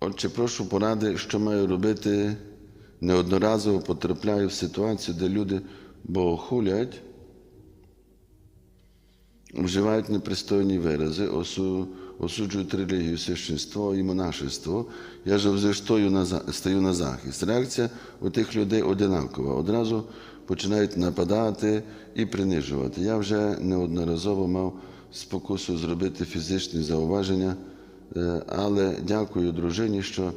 Отже, прошу поради, що маю робити. Неодноразово потрапляю в ситуацію, де люди богохулять, вживають непристойні вирази, осу, осуджують релігію, священство і монашество. Я завжди стою на, стою на захист. Реакція у тих людей одинакова. Одразу починають нападати і принижувати. Я вже неодноразово мав спокусу зробити фізичні зауваження, але дякую дружині, що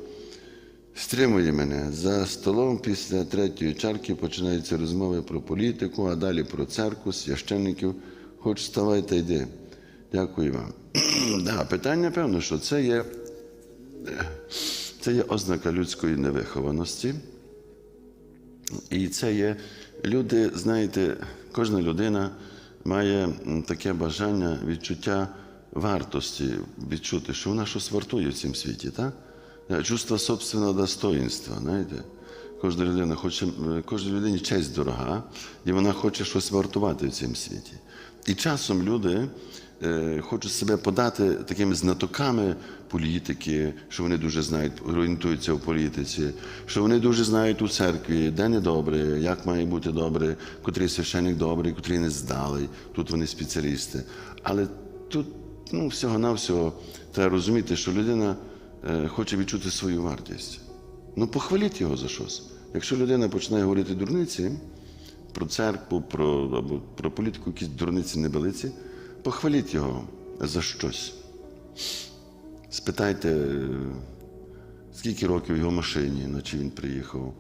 стримує мене. За столом після третьої чарки починаються розмови про політику, а далі про церкву, священників. Хоч вставай та йди. Дякую вам. да, питання, певно, що це є, це є ознака людської невихованості. І це є люди, знаєте, кожна людина має таке бажання відчуття вартості, відчути, що вона щось вартує в цьому світі, так? Е, Чувство собственного достоинства, знаєте. Кожна людина хоче, е, кожній людині честь дорога, і вона хоче щось вартувати в цьому світі. І часом люди е, хочуть себе подати такими знатоками політики, що вони дуже знають, орієнтуються в політиці, що вони дуже знають у церкві, де не добре, як має бути добре, котрий священник добрий, котрий не здалий. Тут вони спеціалісти. Але тут ну, всього-навсього треба розуміти, що людина е, хоче відчути свою вартість. Ну, похваліть його за щось. Якщо людина починає говорити дурниці про церкву, про, або про політику, якісь дурниці небелиці, похваліть його за щось. Спитайте, е, скільки років в його машині, на чи він приїхав,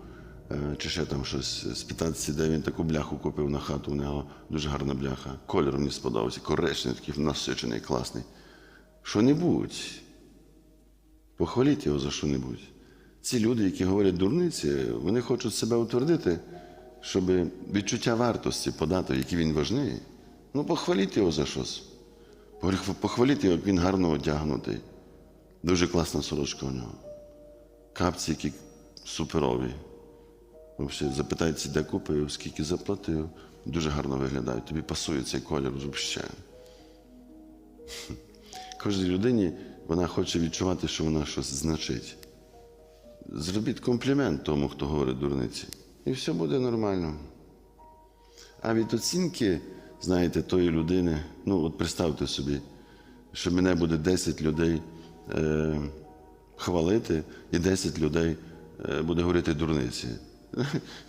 чи ще там щось. Спитатися, де він таку бляху купив на хату, у нього дуже гарна бляха. Кольор мені сподобався, коричневий, такий насичений, класний. Що-небудь. Похваліть його за що-небудь. Ці люди, які говорять дурниці, вони хочуть себе утвердити, щоб відчуття вартості подати, який він важний. Ну, похваліть його за щось. Похваліть його, як він гарно одягнутий. Дуже класна сорочка у нього. Капці, які суперові. Взагалі, запитайте, де купив, скільки заплатив. Дуже гарно виглядають. Тобі пасує цей колір взагалі. Кожній людині вона хоче відчувати, що вона щось значить. Зробіть комплімент тому, хто говорить дурниці, і все буде нормально. А від оцінки, знаєте, тої людини, ну от представте собі, що мене буде 10 людей е, хвалити, і 10 людей е, буде говорити дурниці.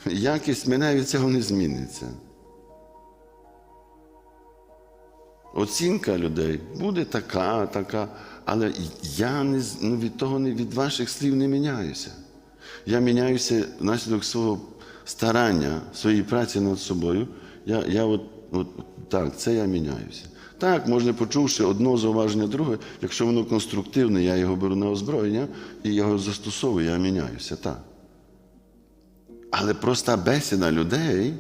Якість мене від цього не зміниться. Оцінка людей буде така, така, але я не, ну, від того не від ваших слів не міняюся. Я міняюся внаслідок свого старання, своєї праці над собою. Я, я от, от, так, це я міняюся. Так, можна почувши одно зауваження друге, якщо воно конструктивне, я його беру на озброєння і його застосовую, я міняюся. Так. Але проста бесіда людей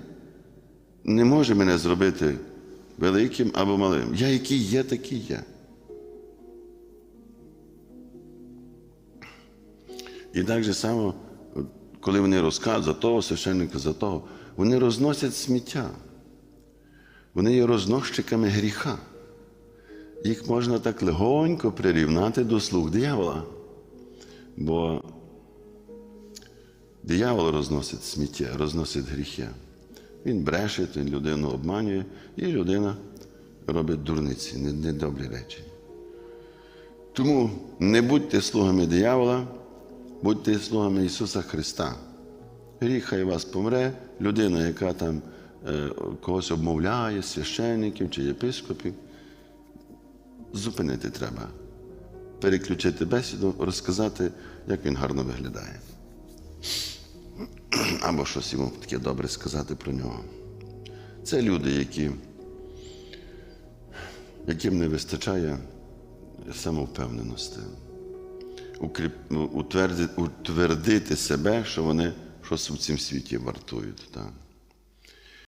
не може мене зробити великим або малим. Я який є, такий є. І так же само, коли вони розказують за того священника, за того, вони розносять сміття. Вони є розносчиками гріха. Їх можна так легонько прирівнати до слуг диявола. Бо диявол розносить сміття, розносить гріхи. Він бреше, він людину обманює, і людина робить дурниці, не- недобрі речі. Тому не будьте слугами диявола, будьте слугами Ісуса Христа. Гріх хай вас помре, людина, яка там е, когось обмовляє, священників чи єпископів, зупинити треба. Переключити бесіду, розказати, як він гарно виглядає. Або щось йому таке добре сказати про нього. Це люди, які, яким не вистачає самовпевненості. Укріп, утвердити, утвердити себе, що вони щось у цім світі вартують. Так.